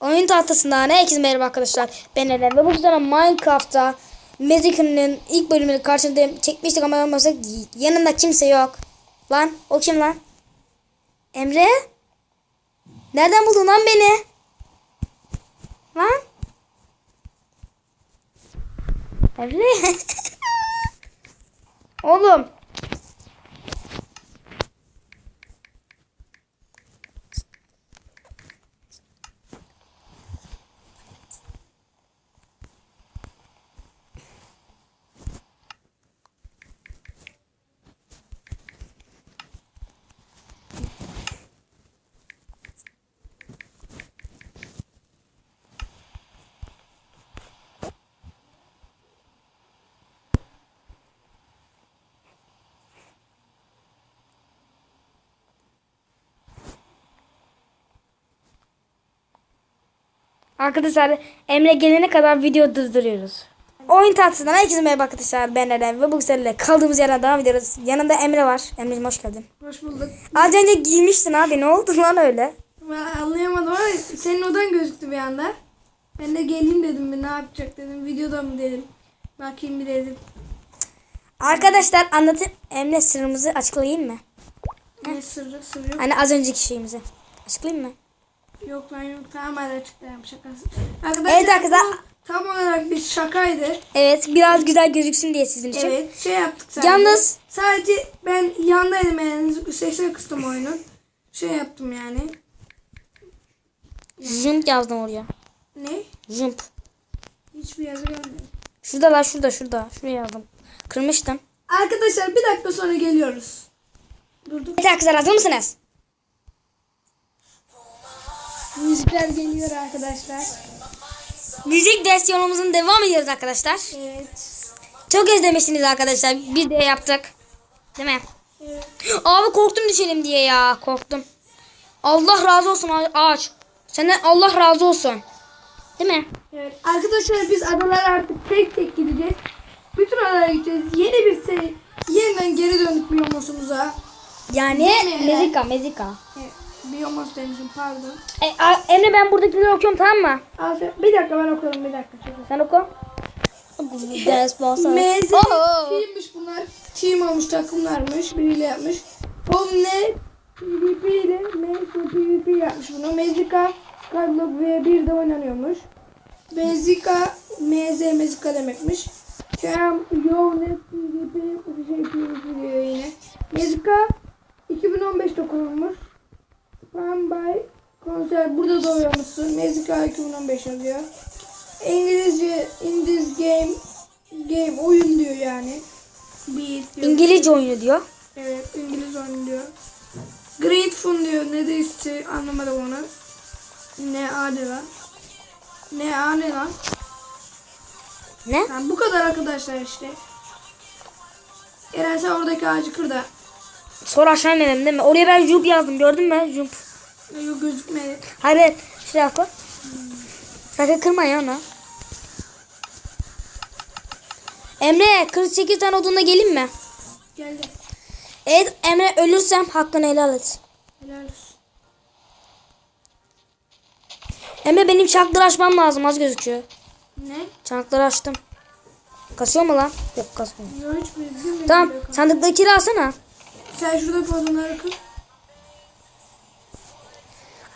Oyun tahtasından herkese merhaba arkadaşlar. Ben Eren ve bu yüzden Minecraft'ta Magic'in ilk bölümünü karşında çekmiştik ama olmasa yanında kimse yok. Lan o kim lan? Emre? Nereden buldun lan beni? Lan? Emre? Oğlum. Arkadaşlar Emre gelene kadar video durduruyoruz. Oyun tatlısından herkese merhaba arkadaşlar. Ben Eren ve bu güzelle kaldığımız yerden devam ediyoruz. Yanında Emre var. Emre'cim hoş geldin. Hoş bulduk. Az önce giymiştin abi. Ne oldu lan öyle? Ben anlayamadım ama senin odan gözüktü bir anda. Ben de geleyim dedim bir ne yapacak dedim. Videoda mı dedim. Bakayım bir dedim. Arkadaşlar anlatayım. Emre sırrımızı açıklayayım mı? Ne sırrı sırrı yok. Hani az önceki şeyimizi. Açıklayayım mı? Yok lan yok. Tamam hadi açıklayalım şakası. Arkadaşlar, Evet arkadaşlar. Tam olarak bir şakaydı. Evet biraz güzel gözüksün diye sizin için. Evet şey yaptık sadece. Yalnız- Sadece ben yandaydım yani sesini kıstım oyunun. Şey yaptım yani. Jump yazdım oraya. Ne? Jump. Hiçbir yazı görmedim. Şurada lan şurada şurada. Şuraya yazdım. Kırmıştım. Arkadaşlar bir dakika sonra geliyoruz. Durduk. Evet arkadaşlar hazır mısınız? Müzikler geliyor arkadaşlar. Müzik ders yolumuzun devam ediyoruz arkadaşlar. Evet. Çok özlemişsiniz arkadaşlar. Bir de yaptık. Değil mi? Evet. Abi korktum düşelim diye ya. Korktum. Allah razı olsun ağa- ağaç. Senden Allah razı olsun. Değil mi? Evet. Arkadaşlar biz adalara artık tek tek gideceğiz. Bütün adalara gideceğiz. Yeni bir şey. Yeniden geri döndük biyomosumuza. Yani Değil mi? mezika mezika. Evet. Biyomos demişim pardon. E, a- Emre ben buradakileri okuyorum tamam mı? Bir dakika ben okuyorum bir dakika. Sen oku. Ders basa. Meze Oo. teammiş bunlar. Team olmuş takımlarmış. Biriyle yapmış. Oğlum ne? PvP ile Meze PvP yapmış bunu. Mezika Skyblock V1'de oynanıyormuş. Mezika MZ Mezika demekmiş. Cam Yovnet PvP bir şey PvP diyor yine. Mezika 2015'te kurulmuş. Spam by konser burada doğuyormuşsun. Mezika 2015 yazıyor. İngilizce in this game game oyun diyor yani. Beat diyor. İngilizce oyunu diyor. Evet İngiliz oyun diyor. Grateful diyor. Ne de işte anlamadım onu. Ne A ne lan? Ne A ne lan? Ne? Yani bu kadar arkadaşlar işte. Eren sen oradaki ağacı kır da. Sonra aşağı inelim değil mi? Oraya ben jump yazdım gördün mü? Jump. Yok gözükmedi. Hayır. Şuraya koy. Sakın kırma ya onu. Emre 48 tane odunla gelin mi? Geldi. Evet Emre ölürsem hakkını helal et. Helal olsun. Emre benim çankları açmam lazım az gözüküyor. Ne? Çankları açtım. Kasıyor mu lan? Yok kasmıyor. Yok hiç bilmiyorum. Tamam sandıktakileri alsana. Sen şurada pozunları kır.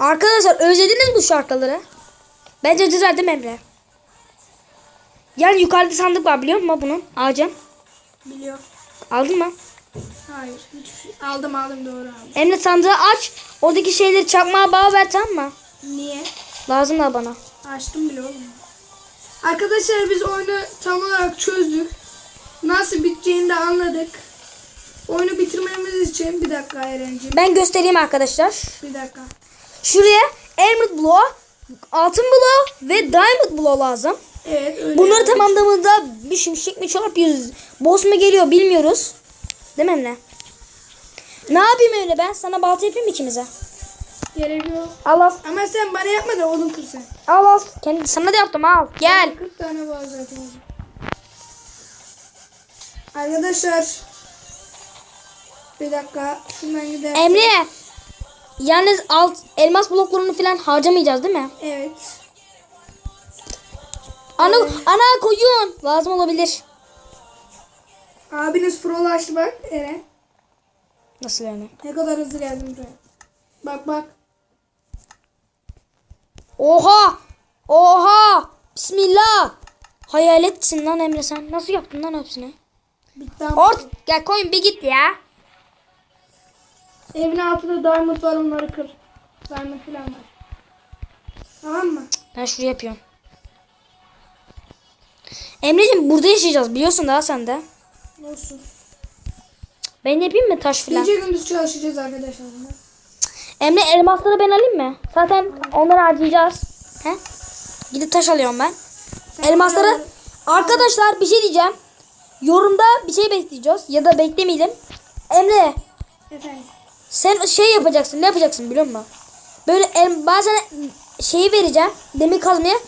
Arkadaşlar özlediniz mi bu şarkıları? Bence değil mi Emre? Yani yukarıda sandık var biliyor musun bunun? Ağacın. Biliyorum. Aldın mı? Hayır. Hiçbir şey. Aldım aldım doğru aldım. Emre sandığı aç. Oradaki şeyleri çakmağa bağ ver tamam mı? Niye? Lazım da bana. Açtım bile oğlum. Arkadaşlar biz oyunu tam olarak çözdük. Nasıl biteceğini de anladık. Oyunu bitirmemiz için bir dakika Eren'ciğim. Ben göstereyim arkadaşlar. Bir dakika. Şuraya Emerald Block, Altın Block ve Diamond Block lazım. Evet öyle. Bunları yaptık. tamamladığımızda bir şimşek mi çarp yüz boss mu geliyor bilmiyoruz. Değil mi Emre? Ne yapayım öyle ben? Sana balta yapayım mı ikimize? Gerek yok. Al al. Ama sen bana yapma da odun kır sen. Al al. Kendi, sana da yaptım al. Gel. 40 tane var zaten. Arkadaşlar. Bir dakika. Şundan gidelim. Emre. Yalnız alt elmas bloklarını falan harcamayacağız değil mi? Evet. Ana ana koyun lazım olabilir. Abiniz prolaştı bak Eren. Nasıl yani? Ne kadar hızlı geldim buraya. Bak bak. Oha! Oha! Bismillah. Hayaletsin lan Emre sen. Nasıl yaptın lan hepsini? Bitti. Ort gel koyun bir git ya. Evin altında diamond var onları kır. Diamond falan var. Tamam mı? Ben şuraya yapıyorum. Emre'cim burada yaşayacağız biliyorsun daha sen de. Olsun. Ben yapayım mı taş filan? Gece gündüz çalışacağız arkadaşlar. Emre elmasları ben alayım mı? Zaten onları harcayacağız. He? Gidip taş alıyorum ben. Sen Elmasları onları- arkadaşlar bir şey diyeceğim. Yorumda bir şey bekleyeceğiz ya da beklemeyelim. Emre Efendim. Sen şey yapacaksın. Ne yapacaksın biliyor musun? Böyle el, bazen şeyi vereceğim. Demir kazmaya.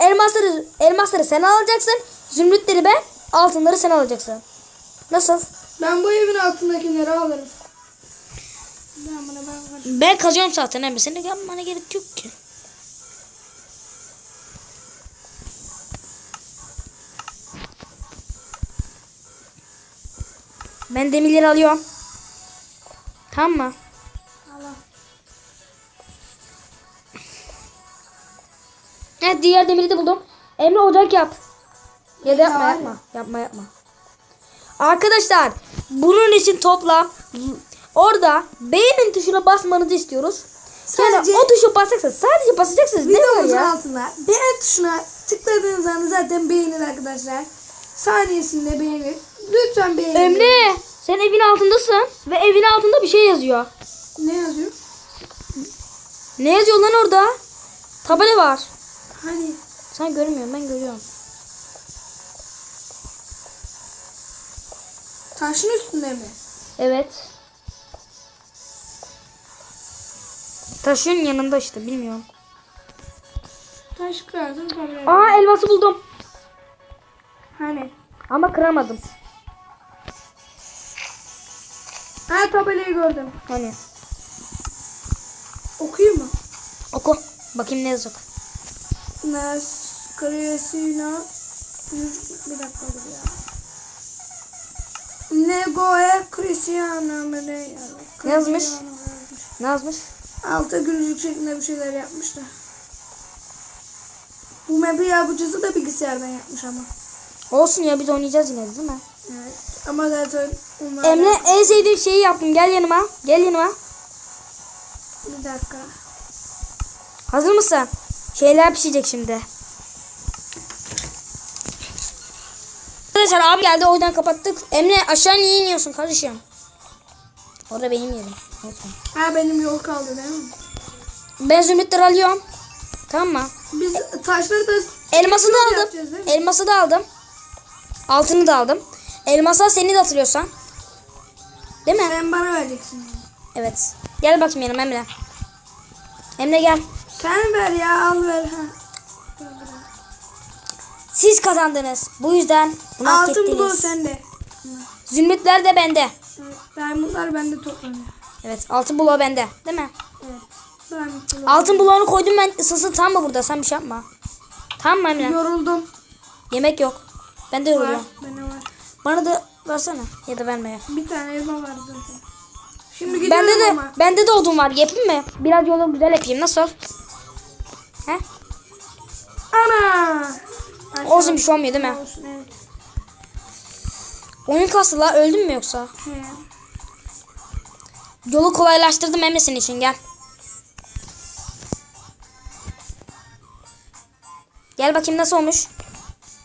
Elmasları elmasları sen alacaksın. Zümrütleri ben, altınları sen alacaksın. Nasıl? Ben bu evin altındakileri alırım. Ben ben. Ben kazıyorum zaten Emre. Senin yapmana gerek yok ki. Ben demirleri alıyorum. Tamam mı? Allah. Evet diğer demiri de buldum. Emre ocak yap. Ya da yapma Ya, yapma. Yapma yapma. Arkadaşlar bunun için toplam orada beğenin tuşuna basmanızı istiyoruz. Sadece- yani o tuşa basacaksınız. Sadece basacaksınız. Videomuzun ya? altına beğen tuşuna tıkladığınız anda zaten beğenir arkadaşlar. Saniyesinde beğenir. Lütfen beğenin. Emre sen evin altındasın ve evin altında bir şey yazıyor. Ne yazıyor? Ne yazıyor lan orada? Tabela var. Hani Sen görmüyorsun ben görüyorum. taşın üstünde mi? Evet. Taşın yanında işte bilmiyorum. Taş tabii. Aa elması buldum. Hani? Ama kıramadım. Ha tabelayı gördüm. Hani Okuyayım mı? oku. Bakayım ne yazıyor. Nas Crescino Bir dakika dur ya. Negoe Cristiano ne ya? Ne yazmış? Ne yazmış? Alta gülücük şeklinde bir şeyler yapmışlar. Bu map'i yapıcısı da bilgisayardan yapmış ama. Olsun ya biz oynayacağız yine de, değil mi? Evet. Ama zaten onlar... Emre en sevdiğim şeyi yaptım. Gel yanıma. Gel yanıma. Bir dakika. Hazır mısın? Şeyler pişecek şimdi. Arkadaşlar abi geldi o yüzden kapattık. Emre aşağı niye iniyorsun kardeşim? Orada benim yerim. Ha benim yol kaldı değil mi? Ben zümrütleri alıyorum. Tamam mı? Biz taşları da... Elması da aldım. Elması da aldım. Altını da aldım. Elmasa seni de hatırlıyorsan. Değil mi? Sen bana vereceksin. Evet. Gel bakayım yanıma Emre. Emre gel. Sen ver ya al ver. Ha. Siz kazandınız. Bu yüzden bunu hak Altın bloğu ettiniz. sende. Zümrütler de bende. Evet. Diamondlar bende toplanıyor. Evet altın bloğu bende. Değil mi? Evet. Diamond. Altın bloğunu koydum ben ısısı tam mı burada? Sen bir şey yapma. Tamam mı Emre? Yoruldum. Yemek yok. Ben de Var. yoruluyorum. Bende var. Bana da versene. Ya da verme. Bir tane elma var zaten. Şimdi gidiyorum Bende de ama. bende de odun var. Yapayım mı? Biraz yolu güzel yapayım. Nasıl? He? Ana! Olsun bir şey olmuyor değil mi? Olsun evet. Oyun kastı la. Öldün mü yoksa? He. Yolu kolaylaştırdım Emre senin için gel. Gel bakayım nasıl olmuş?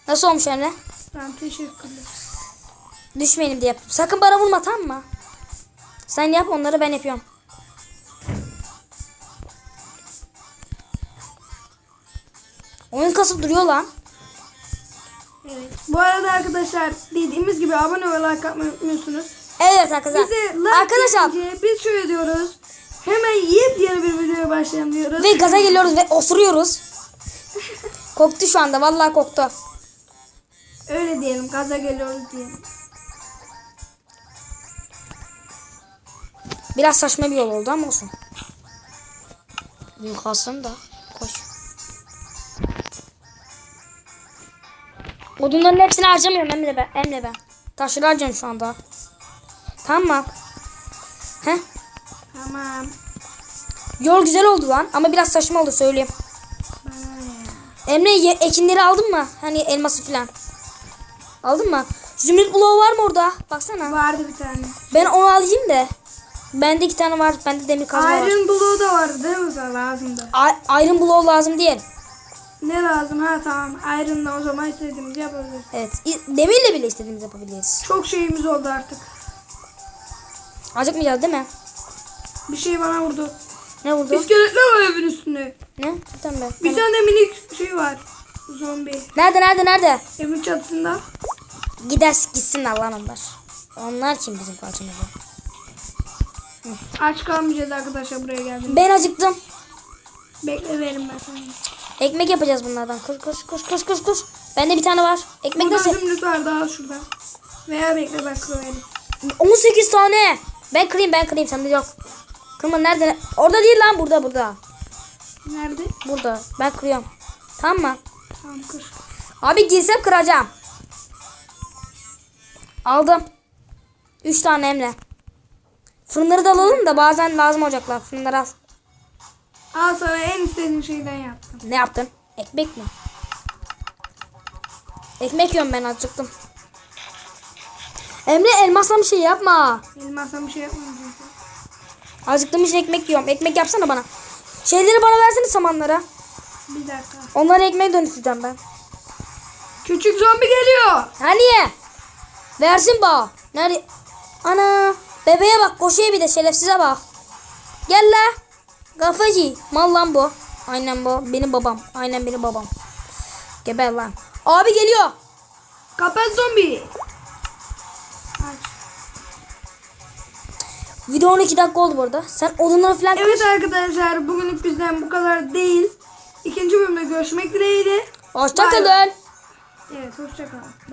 Nasıl olmuş Emre? Tamam teşekkürler. Düşmeyelim diye. Sakın bana vurma tamam mı? Sen yap onları ben yapıyorum. Oyun kasıp duruyor lan. Evet. Bu arada arkadaşlar dediğimiz gibi abone ve like atmayı unutmuyorsunuz. Evet arkadaşlar. Bize like arkadaşlar gelince biz şöyle diyoruz. Hemen yepyeni bir videoya başlayalım diyoruz. ve gaza geliyoruz ve osuruyoruz. koktu şu anda vallahi koktu. Öyle diyelim gaza geliyoruz diyelim. Biraz saçma bir yol oldu ama olsun. Büyük alsın da. Koş. Odunların hepsini harcamıyorum Emre ben. Emre ben. Taşları harcıyorum şu anda. Tamam mı? Heh. Tamam. Yol güzel oldu lan ama biraz saçma oldu söyleyeyim. Emre ekinleri aldın mı? Hani elması filan. Aldın mı? Zümrüt bloğu var mı orada? Baksana. Vardı bir tane. Ben onu alayım da. Bende iki tane var. Bende demir kazma var. Iron bloğu da vardı değil mi sana lazımdı? I- Iron bloğu lazım değil. Ne lazım? Ha tamam. Iron'la o zaman istediğimizi yapabiliriz. Evet. Demirle bile istediğimizi yapabiliriz. Çok şeyimiz oldu artık. Acıkmayacağız değil mi? Bir şey bana vurdu. Ne vurdu? İskeletler var evin üstünde. Ne? Cidden mi? Bir tane minik şey var. Zombi. Nerede nerede nerede? Evin çatısında. Gider gitsinler lan onlar. Onlar kim bizim karşımızda? Aç kalmayacağız arkadaşlar buraya geldim. Ben acıktım. Bekle verim ben sana. Ekmek yapacağız bunlardan. Kır kır kır kır kır kır. Bende bir tane var. Ekmek Burada nasıl? zümrüt var daha şurada. Veya bekle ben kırıverim. 18 tane. Ben kırayım ben kırayım sende yok. Kırma nerede? Orada değil lan burada burada. Nerede? Burada. Ben kırıyorum. Tamam mı? Tamam kır. Abi girsem kıracağım. Aldım. 3 tane Emre. Fırınları da alalım da bazen lazım olacaklar. Fırınları al. Al sana en istediğin şeyden yaptım. Ne yaptın? Ekmek mi? Ekmek yiyorum ben acıktım. Emre elmasla bir şey yapma. Elmasdan bir şey yapmayacağım. Acıktım için ekmek yiyorum. Ekmek yapsana bana. Şeyleri bana versene samanlara. Bir dakika. Onları ekmeğe dönüştüreceğim ben. Küçük zombi geliyor. Hani? Versin bana. Nerede? Ana. Bebeğe bak koşuyor bir de şerefsize bak. Gel la. Kafacı. Mal lan bu. Aynen bu. Benim babam. Aynen benim babam. Geber lan. Abi geliyor. Kapat zombi. Video 12 dakika oldu burada. Sen odunları falan. Evet arkadaşlar bugünlük bizden bu kadar değil. İkinci bölümde görüşmek dileğiyle. Hoşça Bay bay. kalın. Evet hoşçakalın.